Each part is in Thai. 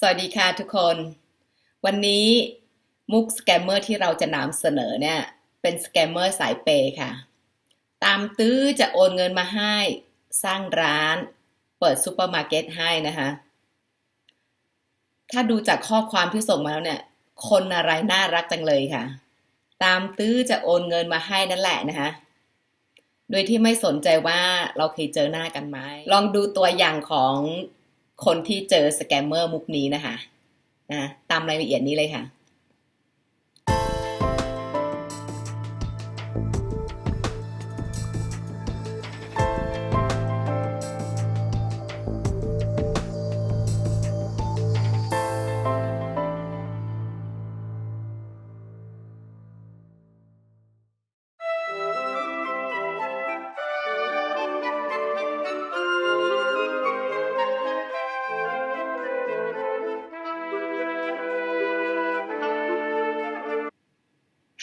สวัสดีค่ะทุกคน วันนี้มุกสแกมเมอร์ที่เราจะนำเสนอเนี่ย เป็นสแกมเมอร์สายเปย์ค่ะ ตามตื้อจะโอนเงินมาให้ สร้างร้าน เปิดซูเปอร์มาร์เก็ตให้นะคะ ถ้าดูจากข้อความที่ส่งมาแล้วเนี่ย คนอะไรน่ารักจังเลยค่ะ ตามตื้อจะโอนเงินมาให้นั่นแหละนะคะ โดยที่ไม่สนใจว่าเราเคยเจอหน้ากันไหมลองดูตัวอย่างของ คนที่เจอสแกมเมอร์มุกนี้นะคะนะตามรายละเอียดนี้เลยค่ะ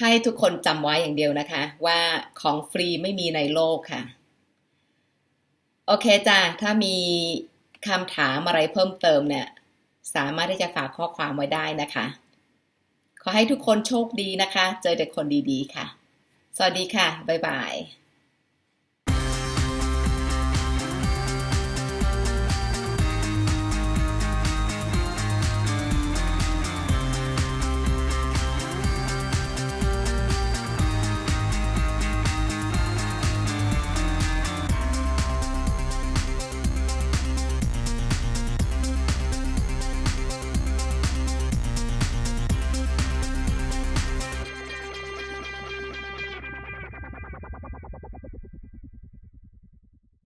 ให้ทุกคนจำไว้อย่างเดียวนะคะ ว่าของฟรีไม่มีในโลกค่ะ โอเคจ้าถ้ามีคำถามอะไรเพิ่มเติมเนี่ย สามารถที่จะฝากข้อความไว้ได้นะคะ ขอให้ทุกคนโชคดีนะคะ เจอแต่คนดีๆค่ะ สวัสดีค่ะ บ๊ายบาย